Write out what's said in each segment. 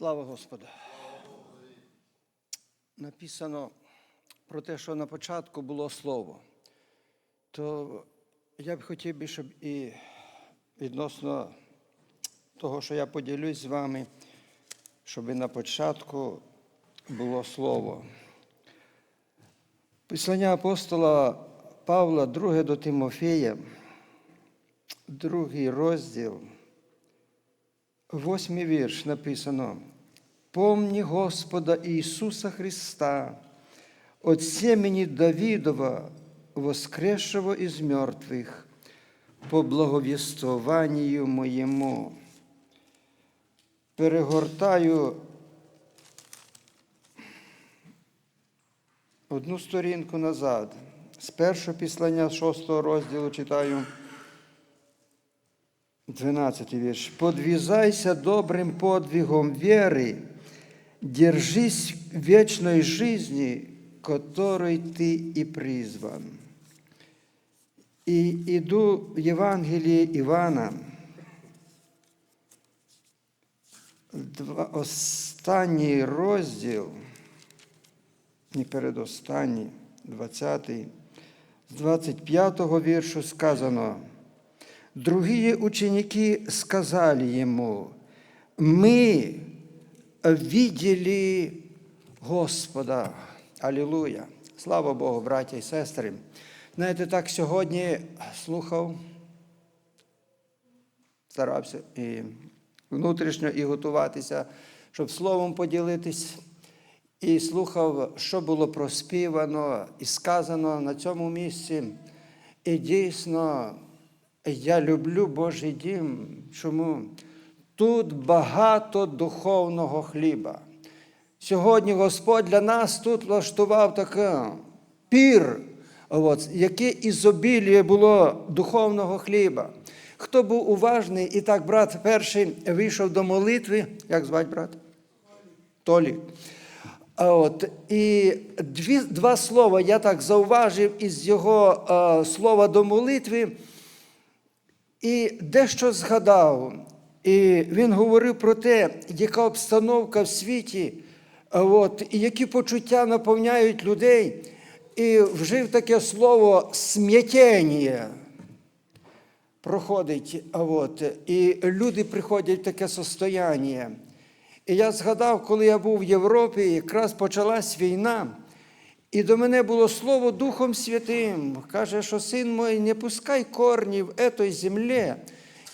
Слава Господу. Написано про те, що на початку було слово. То я б хотів би, щоб і відносно того, що я поділюсь з вами, щоб і на початку було слово. Писання апостола Павла, друге до Тимофея, другий розділ. Восьмий вірш написано. Помни Господа Ісуса Христа, от семени Давидова, воскресшего из мертвых, по благовествованию моєму. Перегортаю одну сторінку назад. З першого післання шостого розділу читаю. 12 вірш. Подвізайся добрим подвигом віри, держись вечной жизни, которой ты и призван. І іду в Євангелії Івана, останній розділ, не передостанній, 20, з 25 віршу сказано. Другие ученики сказали ему, мы видели Господа. Алілуя. Слава Богу, браття і сестри. Знаєте, так сьогодні слухав, старався і внутрішньо і готуватися, щоб словом поділитись. І слухав, що було проспівано і сказано на цьому місці. І дійсно. Я люблю Божий дім. Чому? Тут багато духовного хліба. Сьогодні Господь для нас тут влаштував такий пір, от, яке ізобіліє було духовного хліба. Хто був уважний, і так брат перший вийшов до молитви, як звати брат? Толі. От, І дві, два слова я так зауважив із його а, слова до молитви. І дещо згадав, і він говорив про те, яка обстановка в світі, от, і які почуття наповняють людей, і вжив таке слово см'ятєння проходить, от, і люди приходять в таке состояння. І я згадав, коли я був в Європі, якраз почалась війна. І до мене було слово Духом Святим. Каже, що син мой, не пускай корні в этой землі,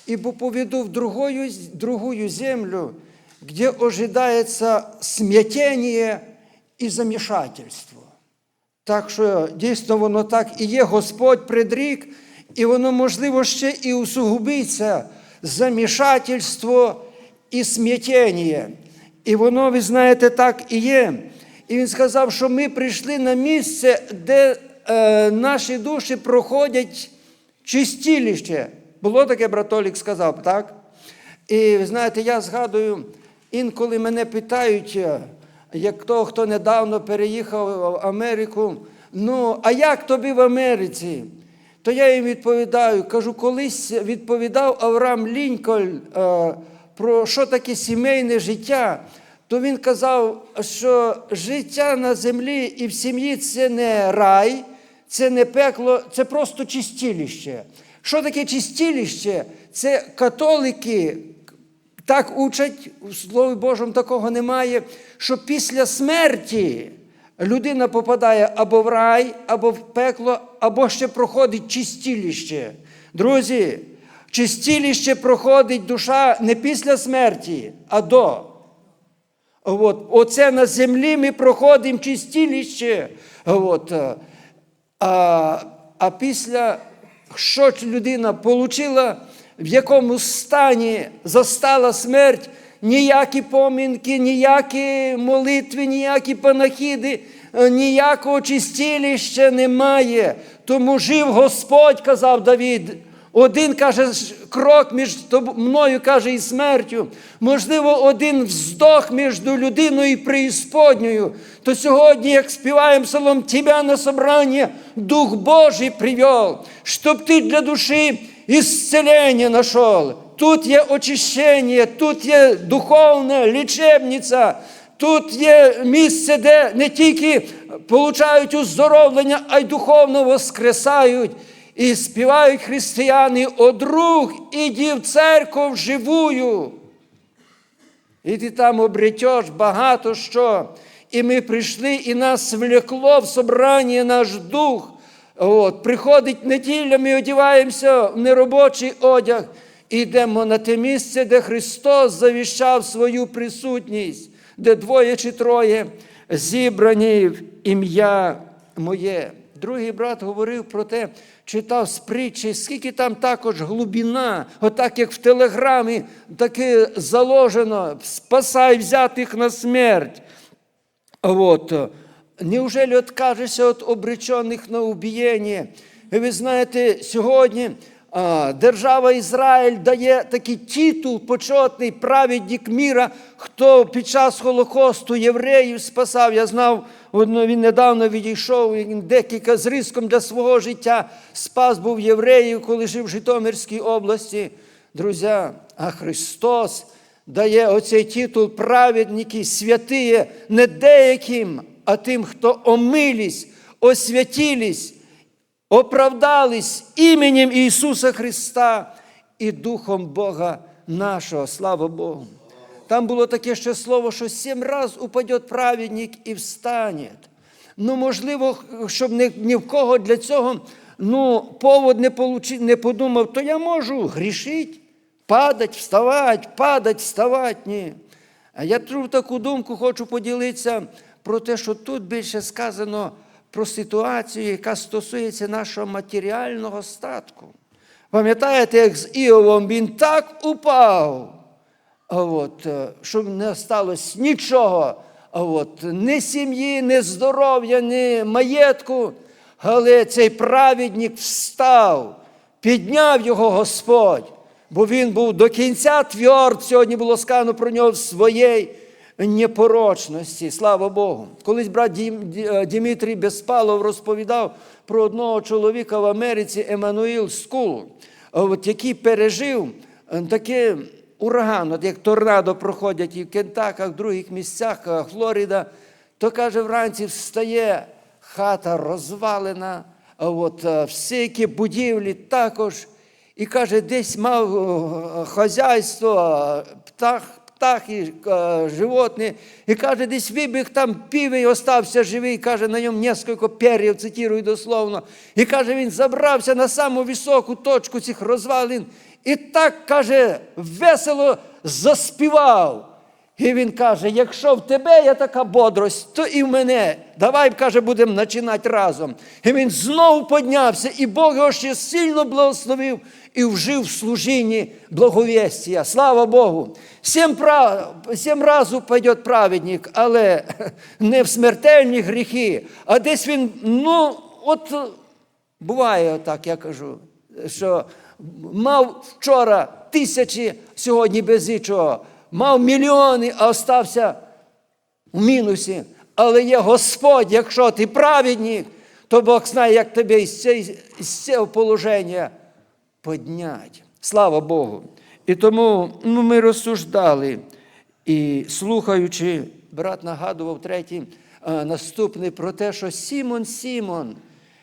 ибо поведу в другую, другую землю, где ожидается смятение і замішательство. Так що дійсно воно так і є, Господь предрік, і воно, можливо, ще і усугубиться замішательство і смятення. І воно, ви знаєте, так і є. І він сказав, що ми прийшли на місце, де е, наші душі проходять чистіліще. Було таке, братолік сказав, так? І знаєте, я згадую, інколи мене питають, як того, хто недавно переїхав в Америку, ну, а як тобі в Америці? То я їм відповідаю, кажу, колись відповідав Авраам Лінкольн е, про що таке сімейне життя то він казав, що життя на землі і в сім'ї це не рай, це не пекло, це просто чистіліще. Що таке чистіліще? Це католики так учать, у Слові Божому такого немає, що після смерті людина попадає або в рай, або в пекло, або ще проходить чистіліще. Друзі, чистіліще проходить душа не після смерті, а до. От, Оце на землі ми проходимо чистіліще. От, а, а після, що людина отримала, в якому стані застала смерть, ніякі помінки, ніякі молитви, ніякі панахіди, ніякого чистіліща немає. Тому жив Господь, казав Давід. Один каже, крок між мною каже і смертю. Можливо, один вздох між людиною і преісподньою. То сьогодні, як співаємо псалом, Тебя на собрання Дух Божий привел, щоб ти для душі исцеление нашел. тут є очищення, тут є духовна лічебниця, тут є місце, де не тільки получають уздоровлення, а й духовно воскресають. І співають християни, о друг, іди в церкву живую. І ти там обретеш багато що. І ми прийшли, і нас влекло в собрання наш дух. От, Приходить неділя, ми одягаємося в неробочий одяг і йдемо на те місце, де Христос завіщав свою присутність, де двоє чи троє зібрані в ім'я моє. Другий брат говорив про те, читав з притчі, скільки там також глибина, отак як в телеграмі, таке заложено, спасай взятих на смерть. От. Неужели откажешься від обречених на убієння? І ви знаєте, сьогодні держава Ізраїль дає такий титул почетний праведник міра, хто під час Холокосту євреїв спасав. Я знав, він недавно відійшов, він декілька з риском для свого життя спас був євреїв, коли жив в Житомирській області. Друзі, а Христос дає оцей титул праведники, святиє не деяким, а тим, хто омились, освятились, оправдались іменем Ісуса Христа і Духом Бога нашого. Слава Богу. Там було таке ще слово, що сім раз упаде праведник і встане. Ну, можливо, щоб ні, ні в кого для цього ну, повод не, получи, не подумав, то я можу грішити, падать, вставати, падать, вставати. Ні. А я таку думку хочу поділитися про те, що тут більше сказано про ситуацію, яка стосується нашого матеріального статку. Пам'ятаєте, як з Іовом він так упав, от, е, щоб не сталося нічого, от, ні сім'ї, ні здоров'я, ні маєтку. Але цей праведник встав, підняв його Господь, бо він був до кінця тверд, сьогодні було сказано про нього в своїй непорочності. Слава Богу. Колись брат е, Дмитрій Безпалов розповідав про одного чоловіка в Америці Еммануїл Скул, от, який пережив е, таке ураган, от як торнадо проходять і в Кентаках, в других місцях, е, Флорида, то каже, вранці встає хата розвалена, от всі будівлі також. І каже, десь мав хазяйство, птах, птахи, е, животні. І каже, десь вибіг там півень, остався живий. Каже, на ньому несколько пер'їв, цитірую дословно. І каже, він забрався на саму високу точку цих розвалин. І так, каже, весело заспівав. І він каже: якщо в тебе є така бодрость, то і в мене. Давай, каже, будемо починати разом. І він знову піднявся, і Бог його ще сильно благословив і вжив в служінні благовістя. Слава Богу! Сім, прав... Сім разів пойде праведник, але не в смертельні гріхи, а десь він, ну, от буває так, я кажу, що мав вчора тисячі, сьогодні без нічого. Мав мільйони, а остався в мінусі. Але є Господь, якщо ти праведник, то Бог знає, як тебе із цього, положення підняти. Слава Богу. І тому ну, ми розсуждали і слухаючи, брат нагадував третій, наступний про те, що Сімон, Сімон,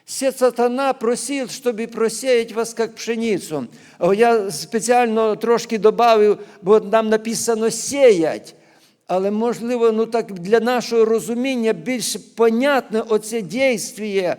Все сатана просил, чтобы просеять вас, как пшеницу. Я спеціально трошки додав, бо нам написано сіять. Але можливо, ну так для нашого розуміння більш понятне оце дійство.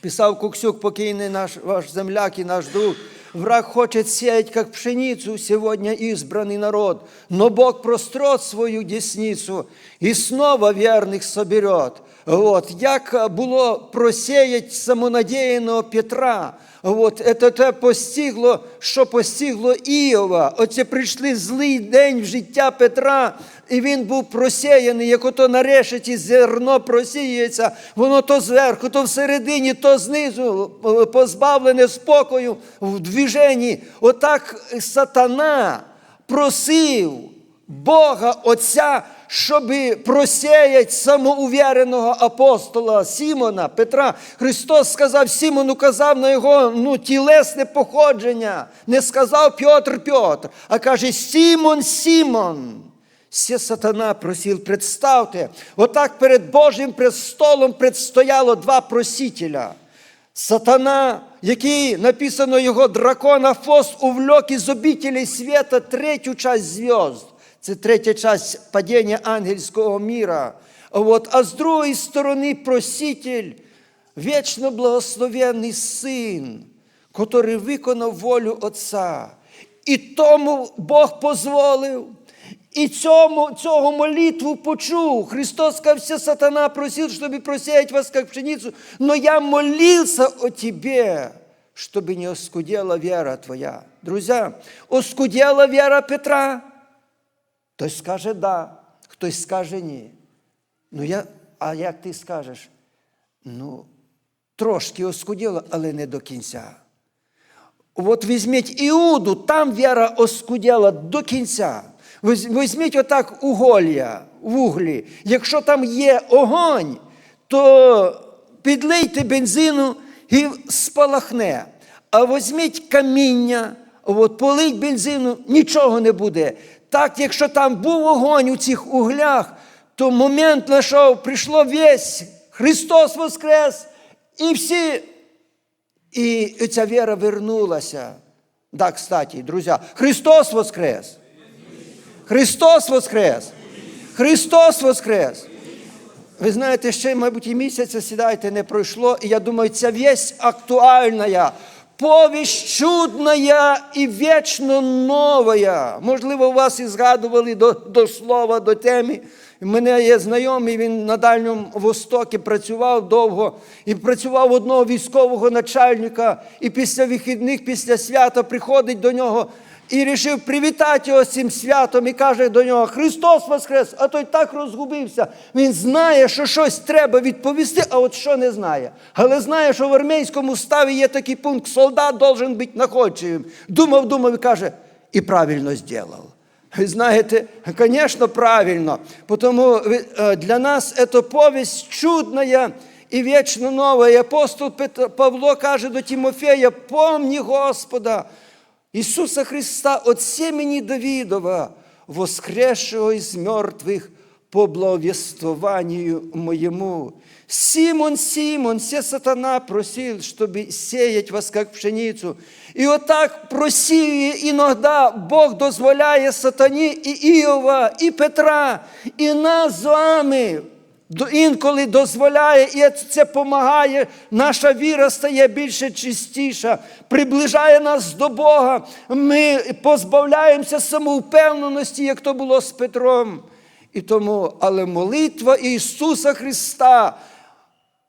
Писав Куксюк, покійний наш ваш земляк і наш друг. Враг хочет сеять, как пшеницу, сегодня избранный народ, но Бог прострет свою десницу и снова верных соберет. От, як було просіять самонадіяного Петра, От, це те постигло, що постигло Іова. Оце прийшли злий день в життя Петра, і він був просіяний, як ото на решеті зерно просіюється, воно то зверху, то всередині, то знизу, позбавлене спокою в движенні. Отак сатана просив Бога Отця, щоб просіять самоувіреного апостола Сімона, Петра. Христос сказав Сімону, казав на його ну, тілесне походження. Не сказав Петр Петр, а каже Сімон Сімон. Все сатана просив, представте, отак перед Божим престолом предстояло два просителя. Сатана, який написано його дракона Фос, увлек із обителей света третю часть зв'язд. Це третя часть падіння ангельського міра. От, а з другої сторони проситель, вічно благословенний син, який виконав волю Отця. І тому Бог дозволив. І цьому, цього молитву почув. Христос сказав, сатана просил, чтобы просеять вас, как пшеницу, но я молился о тебе, чтобы не оскудела вера твоя. Друзья, оскудела вера Петра? Хтось скаже да, хтось скаже ні. Ну, я, а як ти скажеш? Ну, трошки оскуділо, але не до кінця. От візьміть Іуду, там віра оскуділа до кінця. Візь- Візьміть отак уголья в углі. Якщо там є огонь, то підлийте бензину і спалахне. А візьміть каміння, от, полить бензину, нічого не буде. Так, якщо там був огонь у цих углях, то момент нашов, прийшло весь, Христос Воскрес, і всі і ця віра вернулася. Да, кстати, друзі, Христос Воскрес! Христос Воскрес! Христос Воскрес! Ви знаєте, ще, мабуть, і місяця сідайте, не пройшло, і я думаю, ця вість актуальна, повість чудная і вічно нова. Можливо, вас і згадували до, до слова, до теми. У мене є знайомий, він на Дальньому Востокі працював довго і працював одного військового начальника, і після вихідних, після свята приходить до нього і рішив привітати його цим святом і каже до нього: Христос Воскрес! А той так розгубився. Він знає, що щось треба відповісти, а от що не знає. Але знає, що в армійському ставі є такий пункт: солдат должен бути находчивим. Думав, думав і каже, і правильно зробив. Ви знаєте, звісно, правильно. Тому е, для нас це повість чудная і вічно нова. І апостол Павло каже до Тимофея: помні Господа, Ісуса Христа от семени Давидова, воскресшего из мертвых по благовествованию моему. Симон, Симон, все сатана просил, чтобы сеять вас, как пшеницу. І отак просіює іноді Бог дозволяє сатані і Іова, і Петра, і нас з вами. Інколи дозволяє, і це допомагає, наша віра стає більше чистіша, приближає нас до Бога. Ми позбавляємося самовпевненості, як то було з Петром. І тому, але молитва Ісуса Христа,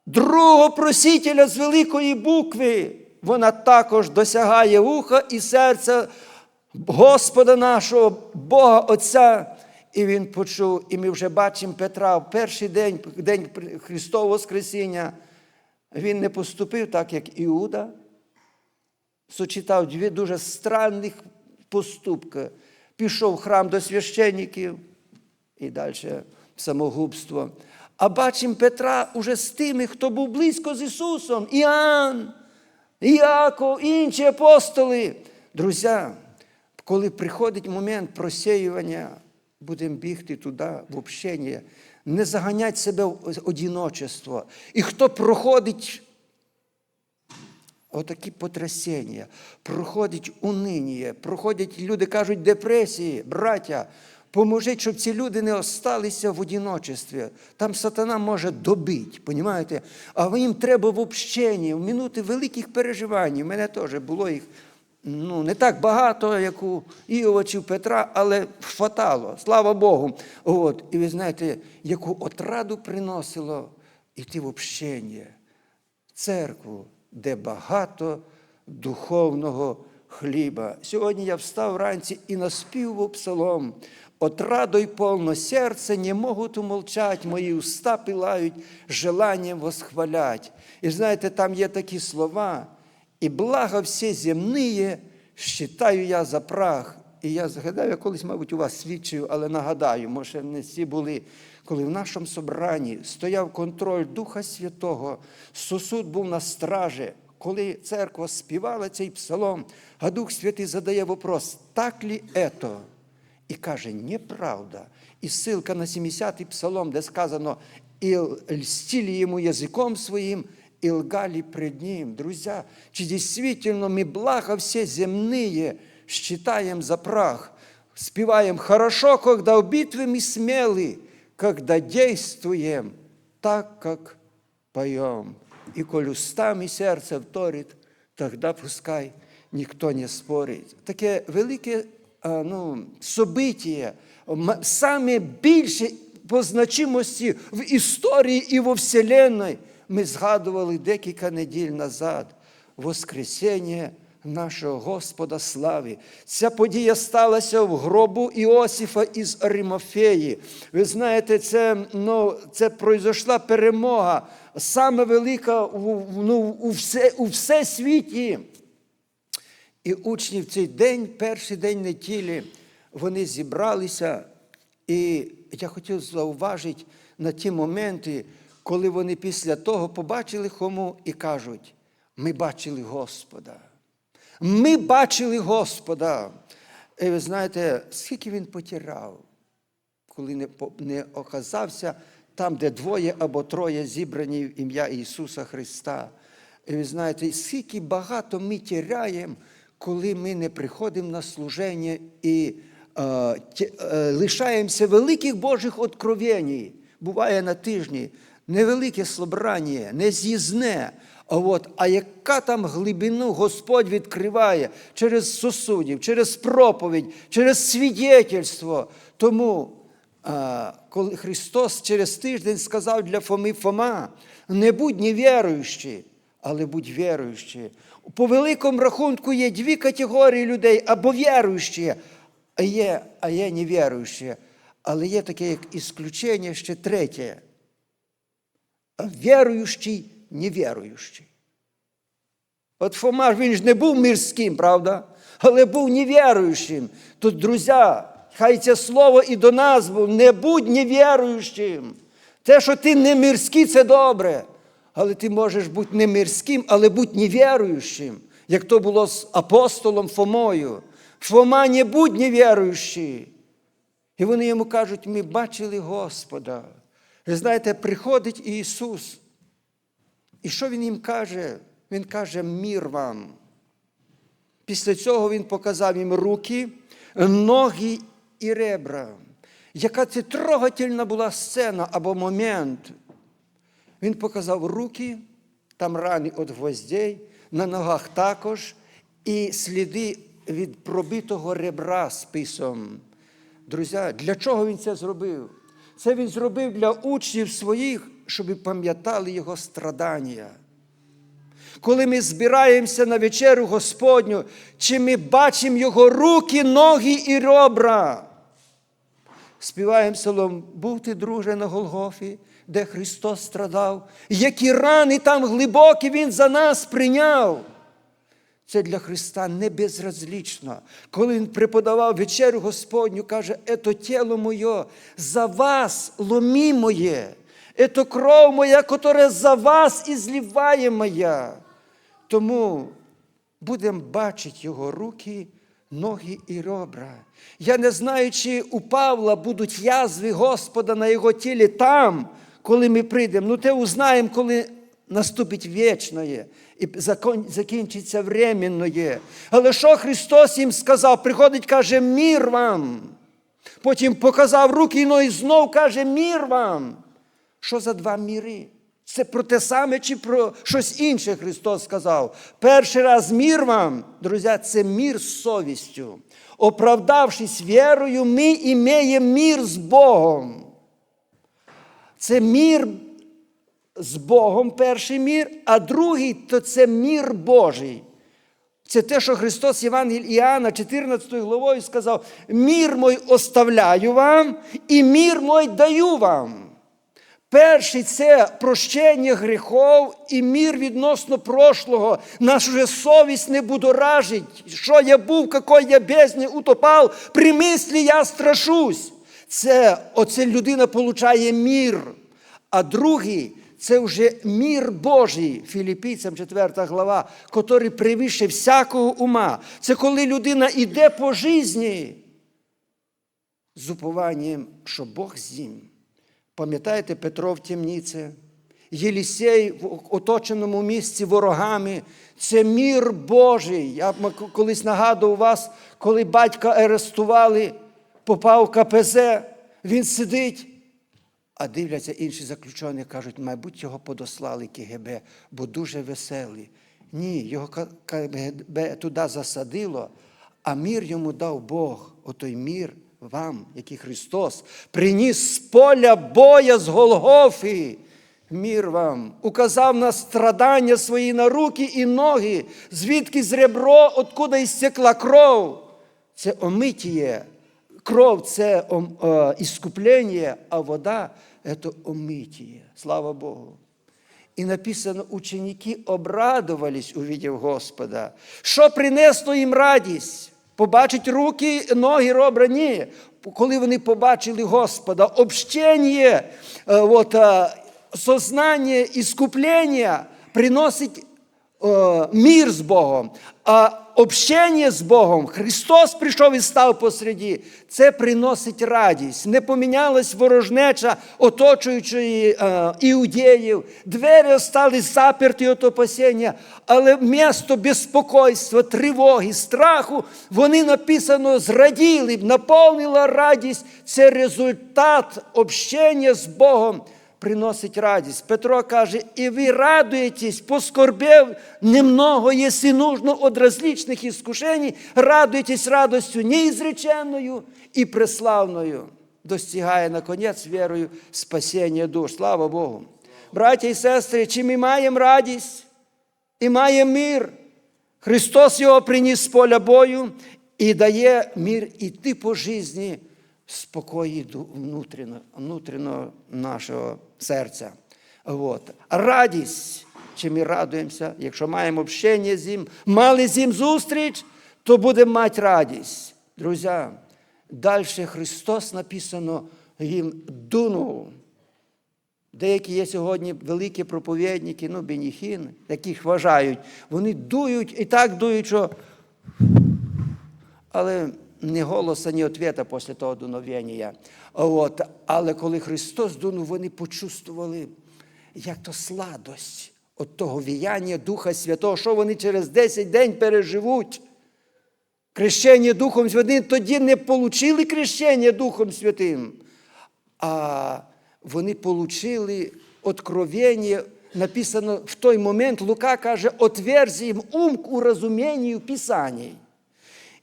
другого просителя з великої букви, вона також досягає вуха і серця Господа нашого, Бога Отця. І він почув, і ми вже бачимо Петра в перший день, день Христового Воскресіння. Він не поступив так, як Іуда. Сочетав дві дуже странних поступки. Пішов в храм до священників і далі самогубство. А бачимо Петра уже з тими, хто був близько з Ісусом. Іоанн, Іаков, інші апостоли. Друзі, коли приходить момент просіювання, будемо бігти туди в общення, не заганять себе в одиночество. І хто проходить отакі потрясіння, проходить униння, проходять, люди кажуть, депресії, браття. Поможіть, щоб ці люди не осталися в одиночестві. Там сатана може добити, понімаєте? А їм треба в общенні, в минути великих переживань. У мене теж було їх ну, не так багато, як у Іова чи Петра, але хватало, слава Богу. От. І ви знаєте, яку отраду приносило йти в общення церкву, де багато духовного хліба. Сьогодні я встав вранці і наспів псалом. От радой полно серце, не можуть умолчать, мої уста пилають, желанням восхвалять. І знаєте, там є такі слова, і благо всі земные считаю я за прах, І я згадав, я колись, мабуть, у вас свідчив, але нагадаю, може, не всі були, коли в нашому собранні стояв контроль Духа Святого, сосуд був на стражі. Коли церква співала цей псалом, а Дух Святий задає вопрос, так ли это? І каже, неправда. І ссылка на 70-й псалом, де сказано, і льстили йому язиком своїм, и лгали пред ним. Друзья, чи действительно мы благо все земные считаем за прах, спеваем хорошо, когда в битве мы смелы, когда действуем так, как поем. И коль устами сердце вторит, тогда пускай ніхто не спорить. Таке велике а, ну, событие, м- саме більше по значимості в історії і во Вселенной. Ми згадували декілька неділь назад Воскресіння нашого Господа слави. Ця подія сталася в гробу Іосифа із Римофеї. Ви знаєте, це, ну, це пройшла перемога, саме велика ну, у, все, у всесвіті. І учні в цей день, перший день неділі, вони зібралися. І я хотів зауважити на ті моменти, коли вони після того побачили Хому і кажуть: ми бачили Господа. Ми бачили Господа. І ви знаєте, скільки він потіряв, коли не, не оказався там, де двоє або троє зібрані в ім'я Ісуса Христа. І ви знаєте, скільки багато ми тіряємо, коли ми не приходимо на служення і е, е, лишаємося великих Божих откровень. Буває на тижні невелике слобрання, не з'їзне. А от, а яка там глибину Господь відкриває через сусудів, через проповідь, через свідетельство. Тому, коли Христос через тиждень сказав для Фоми Фома, не будь невіруючий, але будь віруючий. По великому рахунку є дві категорії людей або віруючі, а є, а є невіруючі. Але є таке як ісключення ще третє. Віруючий, невіруючий. От Фома він ж не був мирським, правда? Але був невіруючим. Тут, друзі, хай це слово і до нас був, не будь невіруючим. Те, що ти не мирський, це добре. Але ти можеш бути не мирським, але будь невіруючим, як то було з апостолом Фомою. Фома, не будь невіруючий. І вони йому кажуть, ми бачили Господа. Ви знаєте, приходить Ісус. І що Він їм каже? Він каже, мір вам. Після цього Він показав їм руки, ноги і ребра. Яка це трогательна була сцена або момент. Він показав руки, там рани від гвоздей, на ногах також, і сліди від пробитого ребра списом. Друзі, для чого він це зробив? Це він зробив для учнів своїх, щоб пам'ятали його страдання. Коли ми збираємося на вечерю Господню, чи ми бачимо його руки, ноги і ребра? Співаємо псалом, був ти, друже, на Голгофі, де Христос страдав, які рани там глибокі Він за нас прийняв. Це для Христа не безразлічно. Коли Він преподавав вечерю Господню, каже, «Ето тіло моє, за вас ломі моє, ето кров моя, которая за вас і зливає моя. Тому будемо бачити Його руки, ноги і ребра. Я не знаю, чи у Павла будуть язви Господа на його тілі там, коли ми прийдемо. Ну, те узнаємо, коли наступить вічне і закінчиться временне. Але що Христос їм сказав? Приходить, каже, мір вам. Потім показав руки і знов каже, мір вам. Що за два міри? Це про те саме чи про щось інше Христос сказав. Перший раз мір вам, друзі, це мір з совістю. Оправдавшись вірою, ми імеємо мір з Богом. Це мір з Богом, перший мір, а другий то це мір Божий. Це те, що Христос Євангелій Іоанна 14 главою сказав: мір мой оставляю вам, і мір мой даю вам. Перший це прощення гріхов і мір відносно прошлого. Нашу же совість не будоражить. Що я був, какой я бездні утопав, при мислі я страшусь. Це оце людина получає мір. А другий це вже мір Божий, Філіппійцям 4 глава, який превише всякого ума. Це коли людина йде по житті з упованням, що Бог з ним. Пам'ятаєте Петро в темниці? Єлісей в оточеному місці ворогами. Це мір Божий. Я колись нагадував вас, коли батька арестували, попав в КПЗ, він сидить. А дивляться інші заключені, кажуть, мабуть, його подослали КГБ, бо дуже веселий. Ні, його КГБ туди засадило, а мір йому дав Бог, отой мір вам, який Христос, приніс з поля боя з Голгофи. Мір вам, указав на страдання свої на руки і ноги, звідки з ребро, откуда істекла кров. Це омитіє. Кров це е, іскуплення, а вода це омитіє. Слава Богу. І написано, ученики обрадувались, увидев Господа. Що принесло їм радість? Побачить руки, ноги робра? Ні. Коли вони побачили Господа, общення, е, е, сознання, іскуплення приносить мір з Богом, а общення з Богом, Христос прийшов і став посереді, це приносить радість. Не помінялась ворожнеча оточуючої е, іудеїв, двері стали заперті від опасіння, але місто безпокойства, тривоги, страху, вони написано зраділи, наповнила радість. Це результат общення з Богом приносить радість. Петро каже, і ви радуєтесь, поскорбев немного, якщо нужно, от различных искушений, радуйтесь радостью неизреченною і преславною. Достигає, наконець, вірою спасіння душ. Слава Богу. Браття і сестри, чи ми маємо радість і маємо мир? Христос його приніс з поля бою і дає мир іти по житті спокої ду- внутрішньо, внутрішньо нашого серця. От. Радість, чи ми радуємося, якщо маємо общення з ним, мали з ним зустріч, то будемо мати радість. Друзі, далі Христос написано їм дунув. Деякі є сьогодні великі проповідники, ну, Беніхін, яких вважають, вони дують і так дують, що. Але ні голоса, ні ответа після того дуновення. От. Але коли Христос дунув, вони почувствували, як то сладость от того віяння Духа Святого, що вони через 10 день переживуть. Крещення Духом Святим, тоді не отримали крещення Духом Святим, а вони отримали откровення, написано в той момент, Лука каже, отверзи їм ум у розумінні Писаній.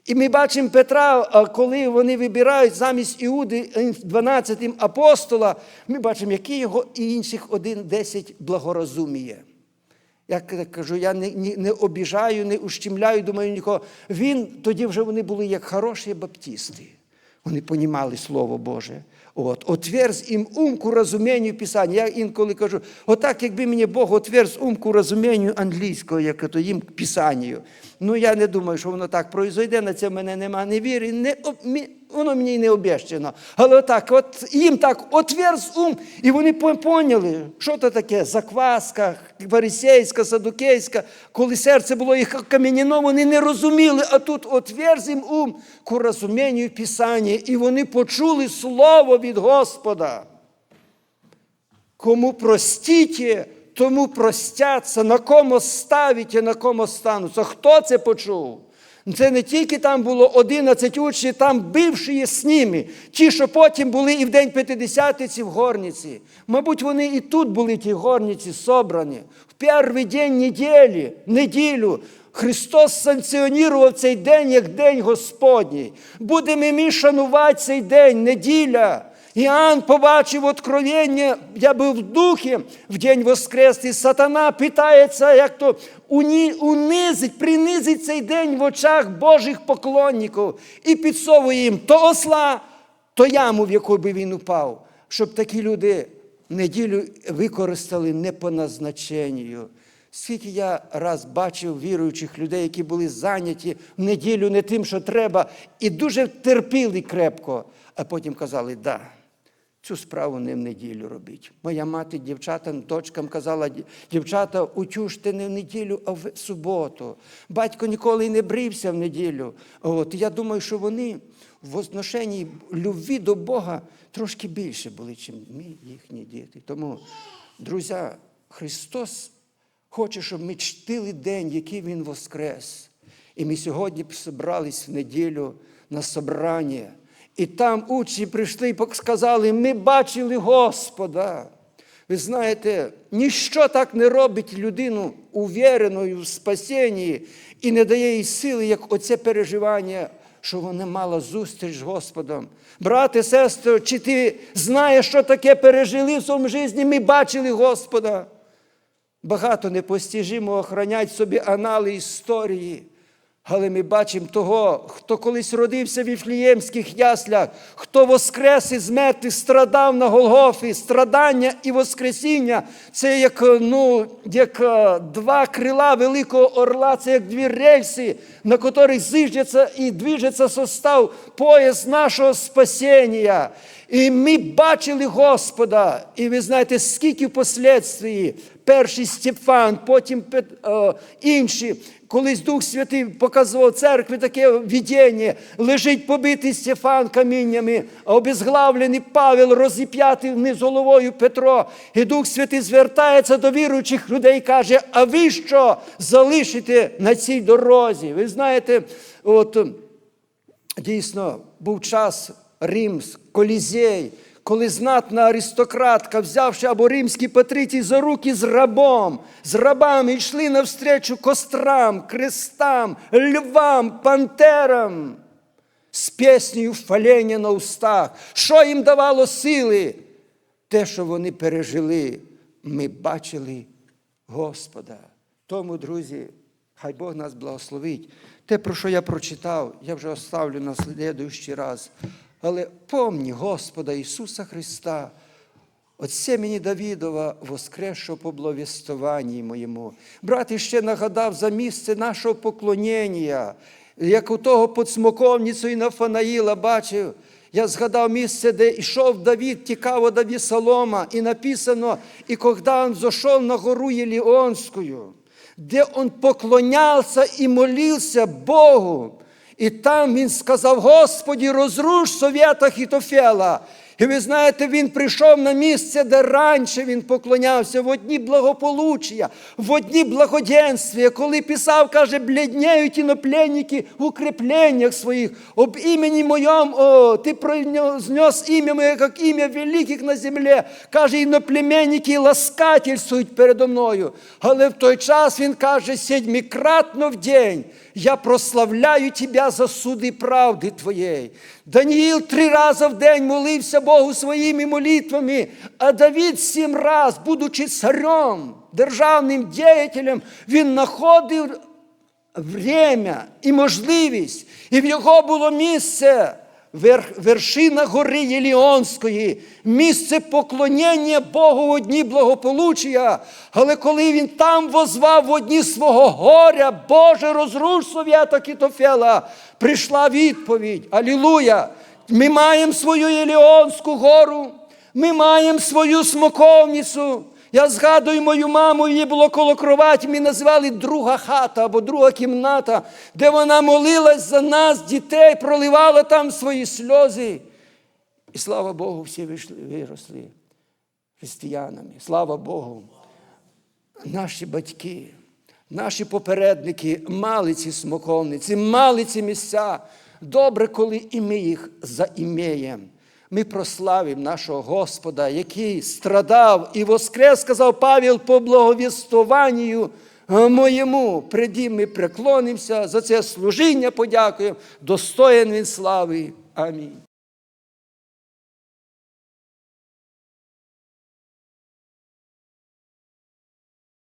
І ми бачимо Петра, коли вони вибирають замість Іуди 12 апостола, ми бачимо, який його і інших один десять благорозуміє. Я кажу, я не, не, не обіжаю, не ущемляю, думаю нікого. Він, тоді вже вони були як хороші баптисти. Вони понімали Слово Боже. От, отверз їм умку розумінню Писання. Я інколи кажу, отак, якби мені Бог отверз умку розумінню англійського, як то їм Писанню. Ну, я не думаю, що воно так произойде, на це в мене нема не віри, не, воно мені й не обіщено. Але отак, от їм так отверз ум, і вони поняли, що це таке закваска, фарисейська, садукейська. Коли серце було їх кам'яніно, вони не розуміли, а тут отверз їм ум к розумінню Писання, і вони почули слово від Господа. Кому простите, тому простяться, на кому ставите, на кому стануться. Хто це почув? Це не тільки там було 11 учнів, там бивші з ними, ті, що потім були і в день П'ятидесятиці в горниці. Мабуть, вони і тут були ті горниці собрані. В перший день неділі, неділю, Христос санкціонував цей день як День Господній. Будемо ми шанувати цей день, неділя. Іоанн побачив откровення, я був в духі в день Воскресний, сатана питається, як то унизить, принизить цей день в очах Божих поклонників і підсовує їм то осла, то яму, в яку би він упав, щоб такі люди неділю використали не по назначенню. Скільки я раз бачив віруючих людей, які були зайняті в неділю не тим, що треба, і дуже терпіли крепко, а потім казали, да, цю справу не в неділю робіть. Моя мати дівчатам, дочкам казала, дівчата, утюжте не в неділю, а в суботу. Батько ніколи й не брився в неділю. От, я думаю, що вони в возношенні любві до Бога трошки більше були, ніж ми, їхні діти. Тому, друзі, Христос хоче, щоб ми чтили день, який Він воскрес. І ми сьогодні зібрались в неділю на собрання. І там учні прийшли і сказали, ми бачили Господа. Ви знаєте, ніщо так не робить людину увіреною в спасінні і не дає їй сили, як оце переживання, що вона мала зустріч з Господом. Брате, сестро, чи ти знаєш, що таке пережили в своєму житті? Ми бачили Господа. Багато непостіжимо охранять собі анали історії. Але ми бачимо того, хто колись родився в Віфліємських яслях, хто воскрес із мертвих, страдав на Голгофі, страдання і Воскресіння. Це як, ну, як е, два крила великого орла, це як дві рельси, на котрих зиждеться і движеться состав пояс нашого спасіння. І ми бачили Господа, і ви знаєте, скільки впоследствії перший Стефан, потім е, інші. Колись Дух Святий показував церкві таке видіння, лежить побитий Стефан каміннями, а обезглавлений Павел розіп'ятий вниз головою Петро. І Дух Святий звертається до віруючих людей і каже: А ви що залишите на цій дорозі? Ви знаєте, от дійсно був час Римс, Колізей, коли знатна аристократка, взявши або римські патриції за руки з рабом, з рабами йшли навстречу кострам, крестам, львам, пантерам з піснею фалення на устах. Що їм давало сили? Те, що вони пережили, ми бачили Господа. Тому, друзі, хай Бог нас благословить. Те, про що я прочитав, я вже оставлю на слідуючий раз. Але помні Господа Ісуса Христа, Отце мені Давідова, воскресшого по благовістуванні моєму. Брат іще нагадав за місце нашого поклонення, як у того під смоковницю і Нафанаїла бачив. Я згадав місце, де йшов Давід, тікав від Авісалома, і написано, і коли він зайшов на гору Єліонську, де він поклонявся і молився Богу. І там він сказав: Господі, розруш совєта Хітофела. І ви знаєте, він прийшов на місце, де раніше він поклонявся в одні благополуччя, в одні благоденствия, коли писав, каже, бліднеють інопленники в укріпленнях своїх, об імені моєму, о, ти знес ім'я моє, як ім'я великих на землі. Каже, іноплеменники ласкательствують передо мною. Але в той час він каже, седьмикратно в день я прославляю Тебе за суди правди Твоєї. Даніїл три рази в день молився Богу своїми молитвами, а Давід сім раз, будучи царем, державним діятелем, він знаходив время і можливість, і в його було місце. Вершина гори Єліонської, місце поклонення Богу в одні благополуччя. Але коли він там возвав в одні свого горя, Боже, розруш совєта Кітофела, прийшла відповідь. Алілуя! Ми маємо свою Єліонську гору, ми маємо свою смоковницю. Я згадую мою маму, її було коло кроваті, ми називали друга хата або друга кімната, де вона молилась за нас, дітей, проливала там свої сльози. І слава Богу, всі вийшли, виросли християнами. Слава Богу. Наші батьки, наші попередники мали ці смоковниці, мали ці місця. Добре, коли і ми їх заімеємо. Ми прославимо нашого Господа, який страдав і воскрес, сказав Павел по благовістуванню моєму. Придім ми преклонимося, за це служіння подякуємо, достоєн він слави. Амінь.